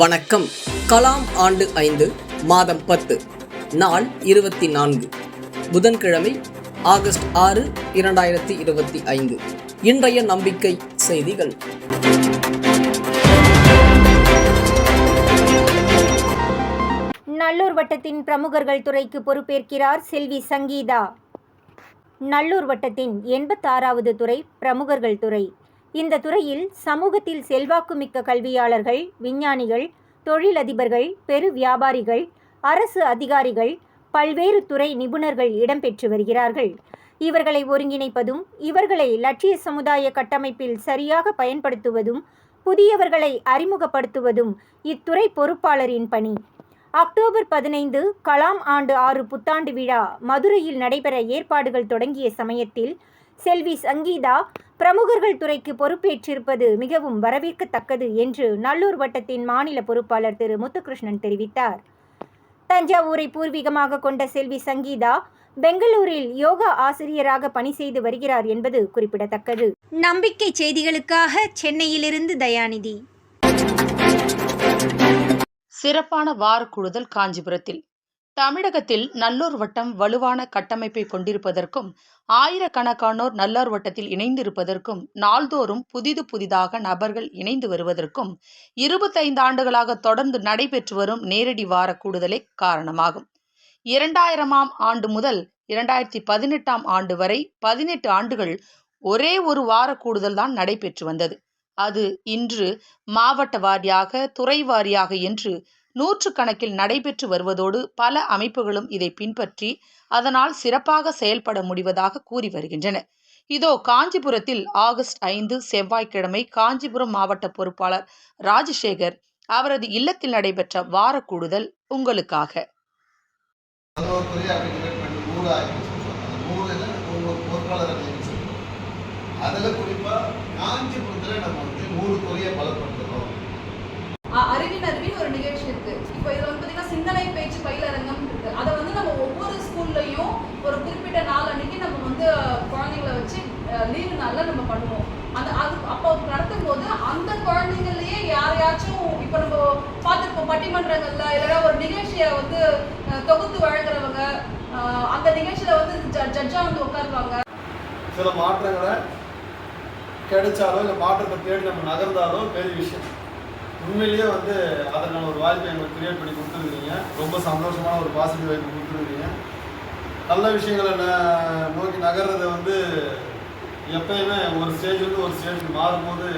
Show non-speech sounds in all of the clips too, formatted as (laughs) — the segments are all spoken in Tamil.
வணக்கம். கலாம் ஆண்டு ஐந்து மாதம் பத்து நாள் இருபத்தி நான்கு புதன்கிழமை ஆகஸ்ட் ஆறு இரண்டாயிரத்தி இருபத்தி ஐந்து. இன்றைய நம்பிக்கை செய்திகள். நல்லூர் வட்டத்தின் பிரமுகர்கள் துறைக்கு பொறுப்பேற்கிறார் செல்வி சங்கீதா. நல்லூர் வட்டத்தின் எண்பத்தாறாவது துறை பிரமுகர்கள் துறை. இந்த துறையில் சமூகத்தில் செல்வாக்குமிக்க கல்வியாளர்கள் விஞ்ஞானிகள் தொழிலதிபர்கள் பெரு வியாபாரிகள் அரசு அதிகாரிகள் பல்வேறு துறை நிபுணர்கள் இடம்பெற்று வருகிறார்கள். இவர்களை ஒருங்கிணைப்பதும் இவர்களை லட்சிய சமுதாய கட்டமைப்பில் சரியாக பயன்படுத்துவதும் புதியவர்களை அறிமுகப்படுத்துவதும் இத்துறை பொறுப்பாளரின் பணி. அக்டோபர் பதினைந்து கலாம் ஆண்டு ஆறு புத்தாண்டு விழா மதுரையில் நடைபெற ஏற்பாடுகள் தொடங்கிய சமயத்தில் செல்வி சங்கீதா பிரமுகர்கள் துறைக்கு பொறுப்பேற்றிருப்பது மிகவும் வரவேற்கத்தக்கது என்று நல்லூர் வட்டத்தின் மாநில பொறுப்பாளர் திரு முத்துகிருஷ்ணன் தெரிவித்தார். தஞ்சாவூரை பூர்வீகமாக கொண்ட செல்வி சங்கீதா பெங்களூரில் யோகா ஆசிரியராக பணி செய்து வருகிறார் என்பது குறிப்பிடத்தக்கது. நம்பிக்கை செய்திகளுக்காக சென்னையிலிருந்து தயாநிதி. சிறப்பான வார கூடுதல் காஞ்சிபுரத்தில். தமிழகத்தில் நல்லூர் வட்டம் வலுவான கட்டமைப்பை கொண்டிருப்பதற்கும் ஆயிரக்கணக்கானோர் நல்லூர் வட்டத்தில் இணைந்திருப்பதற்கும் நாள்தோறும் புதிது புதிதாக நபர்கள் இணைந்து வருவதற்கும் இருபத்தைந்து ஆண்டுகளாக தொடர்ந்து நடைபெற்று வரும் நேரடி வார கூடுதலே காரணமாகும். இரண்டாயிரமாம் ஆண்டு முதல் இரண்டாயிரத்தி பதினெட்டாம் ஆண்டு வரை பதினெட்டு ஆண்டுகள் ஒரே ஒரு வார கூடுதல் தான் நடைபெற்று வந்தது. அது இன்று மாவட்ட வாரியாக துறை வாரியாக என்று நூற்றுக்கணக்கில் நடைபெற்று வருவதோடு பல அமைப்புகளும் இதை பின்பற்றி அதனால் சிறப்பாக செயல்பட முடிவதாக கூறி வருகின்றன. இதோ காஞ்சிபுரத்தில் ஆகஸ்ட் ஐந்து செவ்வாய்க்கிழமை காஞ்சிபுரம் மாவட்ட பொறுப்பாளர் ராஜசேகர் அவரது இல்லத்தில் நடைபெற்ற வார கூடுதல் உங்களுக்காக. அதில் குறிப்பாக காஞ்சிபுரத்தில் நம்ம வந்து நூறு துறையை பலப்படுத்துகிறோம் அ- அறிவின் அறிவின் ஒரு நிகழ்ச்சி இருக்கு இப்போ இதுல வந்து பாத்தீங்கன்னா சிந்தனை பேச்சு பயிலரங்கம் இருக்கு அதை வந்து நம்ம ஒவ்வொரு ஸ்கூல்லையும் ஒரு குறிப்பிட்ட நாள் அன்னைக்கு நம்ம வந்து அஹ், குழந்தைங்கள வச்சு நல்லா நம்ம பண்ணுவோம். அந்த அது அப்போ நடத்தும் போது அந்த குழந்தைங்கள்லயே யாரையாச்சும் இப்போ நம்ம பார்த்துருப்போம் பட்டிமன்றங்கள்ல இல்லைன்னா ஒரு நிகழ்ச்சியை வந்து தொகுத்து வழங்குறவங்க அந்த நிகழ்ச்சியில வந்து ஜட்ஜா வந்து உட்காருவாங்க. சில மாற்றங்களை கிடைச்சாலோ இல்லை மாற்றத்தை தேடி நம்ம நகர்ந்தாலோ பெரிய விஷயம். உண்மையிலேயே வந்து அதற்கான ஒரு வாய்ப்பை எங்களுக்கு கிரியேட் பண்ணி கொடுத்துருக்கீங்க. ரொம்ப சந்தோஷமான ஒரு பாசிட்டிவ் வாய்ப்பு கொடுத்துருக்கீங்க. நல்ல விஷயங்களை ந- நோக்கி நகர்றதை வந்து எப்பயுமே ஒரு ஸ்டேஜ்லேருந்து ஒரு ஸ்டேஜுக்கு மாறும்போது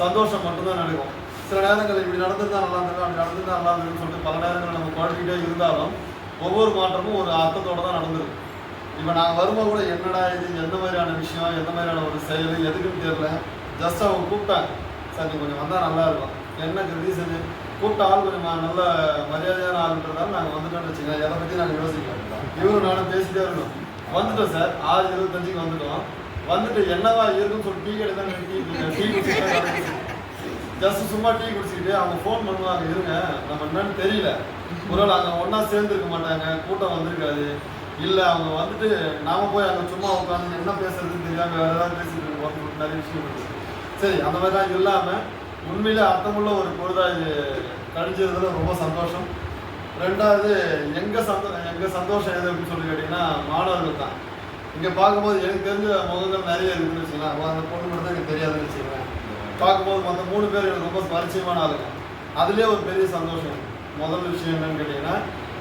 சந்தோஷம் மட்டும்தான் நடக்கும் சில நேரங்கள் இப்படி நடந்திருந்தா நல்லா இருந்திருக்கும் அப்படி நடந்திருந்தா நல்லா இருந்திருக்குன்னு சொல்லிட்டு பல நேரங்கள் நம்ம குழப்பிக்கிட்டே இருந்தாலும் ஒவ்வொரு மாற்றமும் ஒரு அர்த்தத்தோட தான் நடந்திருக்கும். இப்போ நாங்கள் வரும்போது கூட என்னடா இது எந்த மாதிரியான விஷயம் எந்த மாதிரியான ஒரு செயல் எதுக்குன்னு தெரில ஜஸ்ட் அவங்க கூப்பிட்டாங்க சார் நீ கொஞ்சம் வந்தால் நல்லா இருக்கும். என்ன ரீசனு கூப்பிட்ட ஆள் கொஞ்சம் நல்ல மரியாதையான ஆளுன்றதால நாங்கள் வந்துட்டோம்னு வச்சுக்கோங்க. எதை பற்றி நாங்கள் யோசிக்கலாம் இவரும் நானும் பேசிட்டே இருக்கணும் வந்துட்டோம் சார். ஆறு இருபத்தஞ்சுக்கு வந்துட்டோம். வந்துட்டு என்னவா இருக்குன்னு சொல்லி டீ கடை தான் டீ டீ குடிச்சிட்டு (laughs) ஜஸ்ட் சும்மா டீ குடிச்சிக்கிட்டு அவங்க ஃபோன் பண்ணுவாங்க இருங்க. நம்ம என்னன்னு தெரியல. ஒருவேளை அங்கே ஒன்றா சேர்ந்துருக்க மாட்டாங்க கூட்டம் வந்திருக்காது. இல்லை அவங்க வந்துட்டு நாம போய் அங்கே சும்மா உட்காந்து என்ன பேசுறதுன்னு தெரியாம வேறு ஏதாவது பேசிட்டு இருக்கோம் நிறைய விஷயம் இருக்கு. சரி அந்த மாதிரிலாம் இல்லாமல் உண்மையிலே அர்த்தமுள்ள ஒரு பொழுதா இது கழிஞ்சதுல ரொம்ப சந்தோஷம். ரெண்டாவது எங்கள் சந்தோ எங்கள் சந்தோஷம் எது அப்படின்னு சொல்லி கேட்டிங்கன்னா மாணவர்கள் தான். இங்கே பார்க்கும்போது எனக்கு தெரிஞ்ச முதல்ல நிறைய இருக்குன்னு வச்சுக்கலாம் அந்த பொண்ணு மட்டும் தான் எனக்கு தெரியாதுன்னு வச்சுக்கலாம் பார்க்கும்போது மற்ற மூணு பேர் எனக்கு ரொம்ப பரிச்சயமான ஆளுங்க. அதுலேயே ஒரு பெரிய சந்தோஷம். முதல் விஷயம் என்னன்னு கேட்டிங்கன்னா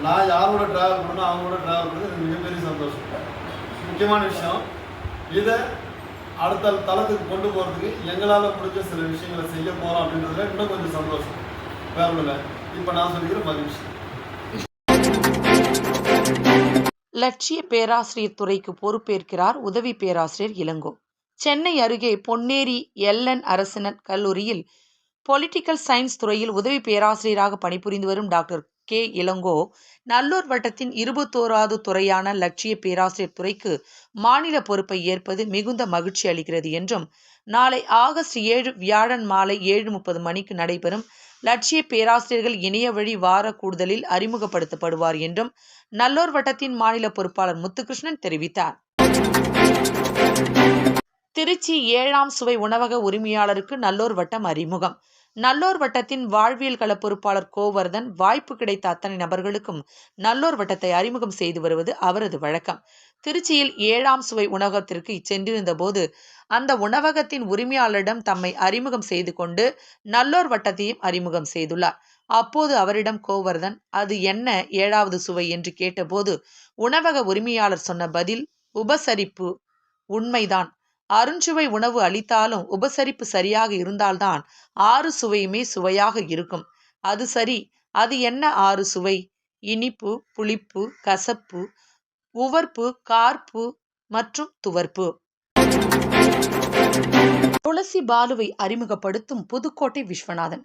நான் யாரோட ட்ராவல் பண்ணணும் அவங்க கூட ட்ராவல் பண்ணது எனக்கு மிகப்பெரிய சந்தோஷம். முக்கியமான விஷயம் இதை அடுத்த தளத்துக்கு கொண்டு போகிறதுக்கு எங்களால் முடிஞ்ச சில விஷயங்களை செய்ய போகிறோம் அப்படின்றதுல இன்னும் கொஞ்சம் சந்தோஷம். வேற இல்லை. இப்போ நான் சொல்லிக்கிற மகிழ்ச்சி லட்சிய பேராசிரியர் துறைக்கு பொறுப்பேற்கிறார் உதவி பேராசிரியர் இளங்கோ. சென்னை அருகே பொன்னேரி எல்என் அரசினர் கல்லூரியில் பொலிட்டிக்கல் சயின்ஸ் துறையில் உதவி பேராசிரியராக பணிபுரிந்து வரும் டாக்டர் கே. இளங்கோ நல்லூர் வட்டத்தின் இருபத்தோராவது துறையான லட்சிய பேராசிரியர் துறைக்கு மாநில பொறுப்பை ஏற்பது மிகுந்த மகிழ்ச்சி அளிக்கிறது என்றும் நாளை ஆகஸ்ட் ஏழு வியாழன் மாலை ஏழு முப்பது மணிக்கு நடைபெறும் லட்சிய பேராசிரியர்கள் இணைய வழி வார கூடுதலில் அறிமுகப்படுத்தப்படுவார் என்றும் நல்லூர் வட்டத்தின் மாநில பொறுப்பாளர் முத்துகிருஷ்ணன் தெரிவித்தார். திருச்சி ஏழாம் சுவை உணவக உரிமையாளருக்கு நல்லோர் வட்டம் அறிமுகம். நல்லோர் வட்டத்தின் வாழ்வியல் கள பொறுப்பாளர் கோவர்தன் வாய்ப்பு கிடைத்த அத்தனை நபர்களுக்கும் நல்லோர் வட்டத்தை அறிமுகம் செய்து வருவது அவரது வழக்கம். திருச்சியில் ஏழாம் சுவை உணவகத்திற்கு சென்றிருந்த போது அந்த உணவகத்தின் உரிமையாளரிடம் தம்மை அறிமுகம் செய்து கொண்டு நல்லோர் வட்டத்தையும் அறிமுகம் செய்துள்ளார். அப்போது அவரிடம் கோவர்தன் அது என்ன ஏழாவது சுவை? என்று கேட்டபோது உணவக உரிமையாளர் சொன்ன பதில் உபசரிப்பு உண்மைதான். அருஞ்சுவை உணவு அளித்தாலும் உபசரிப்பு சரியாக இருந்தால்தான் ஆறு சுவையுமே சுவையாக இருக்கும். அது சரி அது என்ன ஆறு சுவை? இனிப்பு புளிப்பு கசப்பு உவர்ப்பு கார்ப்பு மற்றும் துவர்ப்பு. துளசி பாலுவை அறிமுகப்படுத்தும் புதுக்கோட்டை விஸ்வநாதன்.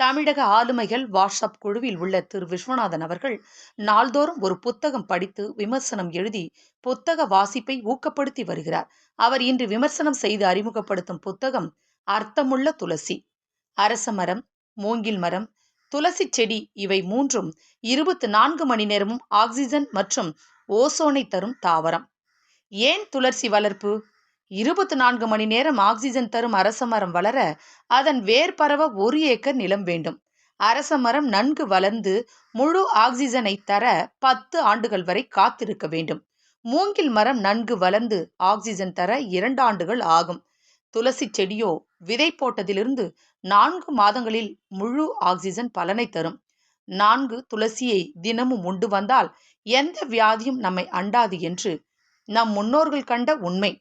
தமிழக ஆளுமைகள் வாட்ஸ்அப் குழுவில் உள்ள திரு. விஸ்வநாதன் அவர்கள் நாள்தோறும் ஒரு புத்தகம் படித்து விமர்சனம் எழுதி புத்தக வாசிப்பை ஊக்கப்படுத்தி வருகிறார். அவர் இன்று விமர்சனம் செய்து அறிமுகப்படுத்தும் புத்தகம் அர்த்தமுள்ள துளசி அரச மரம் மூங்கில் மரம் துளசி செடி இவை மூன்றும் இருபத்து நான்கு மணி நேரமும் ஆக்சிஜன் மற்றும் ஓசோனை தரும் தாவரம். ஏன் துளசி வளர்ப்பு? இருபத்தி நான்கு மணி நேரம் ஆக்சிஜன் தரும் அரச மரம் வளர அதன் வேர் பரவ ஒரு ஏக்கர் நிலம் வேண்டும். அரச மரம் நன்கு வளர்ந்து முழு ஆக்சிஜனை தர பத்து ஆண்டுகள் வரை காத்திருக்க வேண்டும். மூங்கில் மரம் நன்கு வளர்ந்து ஆக்சிஜன் தர இரண்டு ஆண்டுகள் ஆகும். துளசி செடியோ விதை போட்டதிலிருந்து நான்கு மாதங்களில் முழு ஆக்சிஜன் பலனை தரும். நான்கு துளசியை தினமும் உண்டு வந்தால் எந்த வியாதியும் நம்மை அண்டாது என்று நம் முன்னோர்கள் கண்ட உண்மை.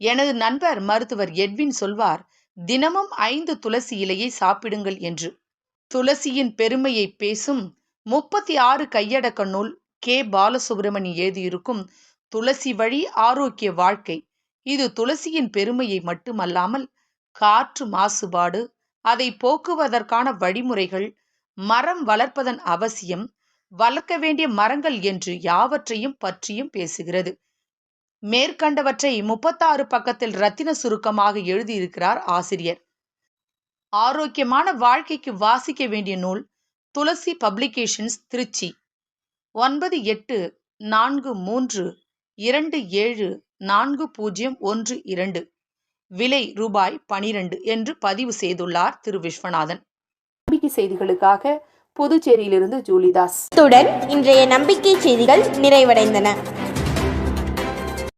எனது நண்பர் மருத்துவர் எட்வின் சொல்வார் தினமும் ஐந்து துளசி இலையை சாப்பிடுங்கள் என்று. துளசியின் பெருமையை பேசும் முப்பத்தி ஆறு கையடக்க நூல் கே. பாலசுப்ரமணி எழுதியிருக்கும் துளசி வழி ஆரோக்கிய வாழ்க்கை இது துளசியின் பெருமையை மட்டுமல்லாமல் காற்று மாசுபாடு அதை போக்குவதற்கான வழிமுறைகள் மரம் வளர்ப்பதன் அவசியம் வளர்க்க வேண்டிய மரங்கள் என்று யாவற்றையும் பற்றியும் பேசுகிறது. மேற்கண்டவற்றை முப்பத்தாறு பக்கத்தில் ரத்தின சுருக்கமாக எழுதியிருக்கிறார் ஆசிரியர். ஆரோக்கியமான வாழ்க்கைக்கு வாசிக்க வேண்டிய நூல் துளசி பப்ளிகேஷன்ஸ் திருச்சி. ஒன்பது எட்டு நான்கு மூன்று இரண்டு ஏழு நான்கு பூஜ்ஜியம் ஒன்று இரண்டு. விலை ரூபாய் பனிரெண்டு என்று பதிவு செய்துள்ளார் திரு. விஸ்வநாதன். நம்பிக்கை செய்திகளுக்காக புதுச்சேரியிலிருந்து ஜூலிதாஸ். இத்துடன் இன்றைய நம்பிக்கை செய்திகள் நிறைவடைந்தன.